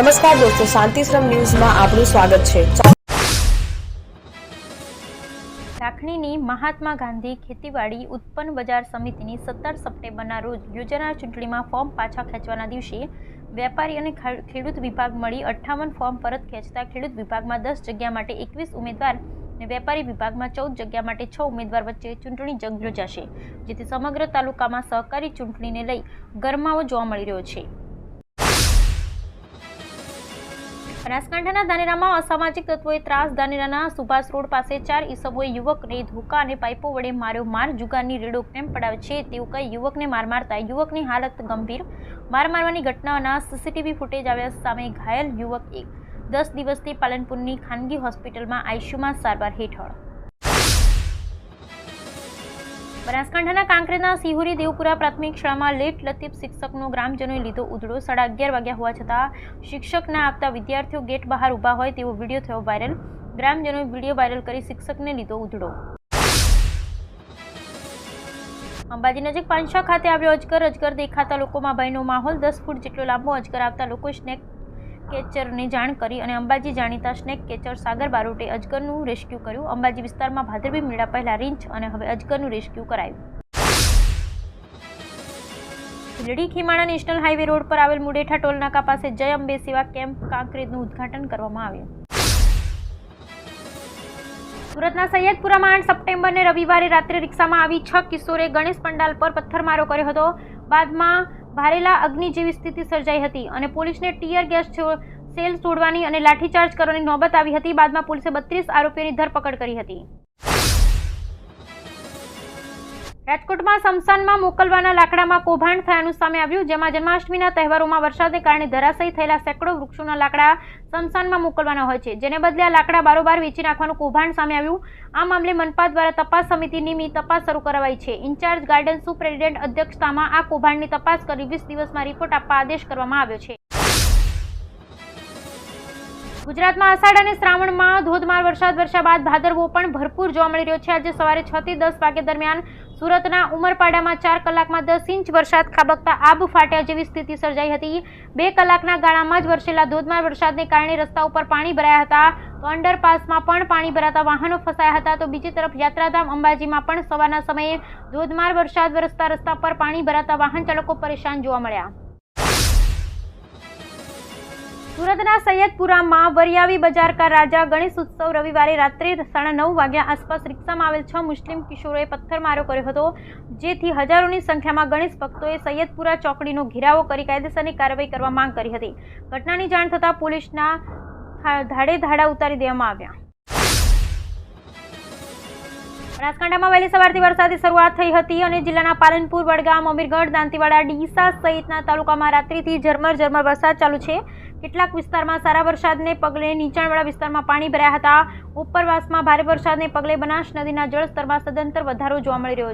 નમસ્કાર દોસ્તો, શાંતિશ્રમ ન્યૂઝમાં આપનું સ્વાગત છે. રાખણીની મહાત્મા ગાંધી ખેતીવાડી ઉત્પન્ન બજાર સમિતિની સત્તર સપ્ટેમ્બરના રોજ યોજાનાર ચૂંટણીમાં ફોર્મ પાછા ખેંચવાના દિવસે વેપારી અને ખેડૂત વિભાગ મળી અઠ્ઠાવન ફોર્મ પરત ખેંચતા ખેડૂત વિભાગમાં દસ જગ્યા માટે એકવીસ ઉમેદવાર અને વેપારી વિભાગમાં ચૌદ જગ્યા માટે છ ઉમેદવાર વચ્ચે ચૂંટણી જંગ યોજાશે, જેથી સમગ્ર તાલુકામાં સહકારી ચૂંટણીને લઈ ગરમાવો જોવા મળી રહ્યો છે. બનાસકાંઠાના ધાનેરામાં અસામાજિક તત્વોએ ત્રાસ ધાનેરાના સુભાષ રોડ પાસે ચાર ઈસમોએ યુવકને ધોકા અને પાઇપો વડે માર્યો માર. જુગારની રેડો કેમ પડાવે છે તેવું કહી યુવકને માર મારતા યુવકની હાલત ગંભીર. માર મારવાની ઘટનાના સીસીટીવી ફૂટેજ આવ્યા સામે ઘાયલ યુવક એક. દસ દિવસથી પાલનપુરની ખાનગી હોસ્પિટલમાં આઈસીયુમાં સારવાર હેઠળ. બનાસકાંઠાના કાંકરેના સિહોરી દેવપુરા પ્રાથમિક શાળામાં લેટ લતીફ શિક્ષકનો ગ્રામજનોએ લીધો ઉધડો. સાડા અગિયાર વાગ્યા હોવા છતાં શિક્ષક ના આપતા વિદ્યાર્થીઓ ગેટ બહાર ઊભા હોય તેવો વીડિયો થયો વાયરલ. ગ્રામજનોએ વીડિયો વાયરલ કરી શિક્ષકને લીધો ઉધડો. અંબાજી નજીક પાંચશા ખાતે આવ્યો અજગર. અજગર દેખાતા લોકોમાં ભયનો માહોલ. દસ ફૂટ જેટલો લાંબો અજગર આવતા લોકો સ્નેક કેચરને જાણ કરી અને અંબાજી જાણીતા સ્નેક કેચર સાગર બારોટે અજગરનું રેસ્ક્યુ કર્યું. અંબાજી વિસ્તારમાં ભાદરવી મેળા પહેલા રીંછ અને હવે અજગરનું રેસ્ક્યુ કરાયું. Lidi Khimana national highway road પર આવેલ મુડેઠા ટોલનાકા પાસે જય અંબે સેવા કેમ્પ કાંકરેજનું ઉદ્ઘાટન કરવામાં આવ્યું. સુરતના સૈયદપુરામાં આઠ સપ્ટેમ્બરને રવિવારે રાત્રે રિક્ષામાં આવી છ કિશોરે ગણેશ પંડાલ પર પથ્થરમારો કર્યો હતો. બાદમાં ભારેલા અગ્નિ જેવી સ્થિતિ સર્જાઈ હતી અને પોલીસને ટીયર ગેસ સેલ છોડવાની અને લાઠીચાર્જ કરવાની નોબત આવી હતી. બાદમાં પોલીસે બત્રીસ આરોપીઓની ધરપકડ કરી હતી. રાજકોટમાં સમસાનમાં મોકલવાના લાકડામાં કૌભાંડ થયાનું સામે આવ્યું, જેમાં જન્માષ્ટમીના તહેવારોમાં વરસાદને કારણે ધરાશયી થયેલા સેંકડો વૃક્ષોના લાકડા સમસાનમાં મોકલવાના હોય છે. જેને બદલે આ લાકડા બારોબાર વેચી નાખવાનું કૌભાંડ સામે આવ્યું. આ મામલે મનપા દ્વારા તપાસ સમિતિ નિમી તપાસ શરૂ કરાવાઈ છે. ઇન્ચાર્જ ગાર્ડન સુપ્રેસિડેન્ટ અધ્યક્ષતામાં આ કૌભાંડની તપાસ કરી વીસ દિવસમાં રિપોર્ટ આપવા આદેશ કરવામાં આવ્યો છે. ગુજરાતમાં અષાઢ અને શ્રાવણમાં ધોધમાર વરસાદ, વરસ્યા બાદ ભાદરવો પણ ભરપૂર જોવા મળી રહ્યો છે. આજે સવારે છ થી દસ વાગ્યા દરમિયાન સુરતના ઉમરપાડામાં ચાર કલાકમાં દસ ઇંચ વરસાદ ખાબકતા આબ ફાટ્યા જેવી સ્થિતિ સર્જાઈ હતી. બે કલાકના ગાળામાં જ વરસેલા ધોધમાર વરસાદને કારણે રસ્તા ઉપર પાણી ભરાયા હતા. તો અંડરપાસમાં પણ પાણી ભરાતા વાહનો ફસાયા હતા. તો બીજી તરફ યાત્રાધામ અંબાજીમાં પણ સવારના સમયે ધોધમાર વરસાદ વરસતા રસ્તા પર પાણી ભરાતા વાહન ચાલકો પરેશાન જોવા મળ્યા. સુરતના સૈયદપુરામાં વરિયાવી બજાર કા રાજા ગણેશ ઉત્સવ રવિવારે રાત્રે સાડા નવ વાગ્યા આસપાસ રિક્ષામાં આવેલ છ મુસ્લિમ કિશોરોએ પથ્થરમારો કર્યો હતો, જેથી હજારોની સંખ્યામાં ગણેશ ભક્તોએ સૈયદપુરા ચોકડીનો ઘેરાવો કરી કાયદેસરની કાર્યવાહી કરવા માંગ કરી હતી. ઘટનાની જાણ થતાં પોલીસના ધાડે ધાડા ઉતારી દેવામાં આવ્યા. બનાસકાંઠામાં વહેલી સવારથી વરસાદની શરૂઆત થઈ હતી અને જિલ્લાના પાલનપુર, વડગામ, અમીરગઢ, દાંતીવાડા, ડીસા સહિતના તાલુકામાં રાત્રિથી ઝરમર ઝરમર વરસાદ ચાલુ છે. કેટલાક વિસ્તારમાં સારા વરસાદને પગલે નીચાણવાળા વિસ્તારમાં પાણી ભરાયા હતા. ઉપરવાસમાં ભારે વરસાદને પગલે બનાસ નદીના જળસ્તરમાં સદંતર વધારો જોવા મળી રહ્યો છે.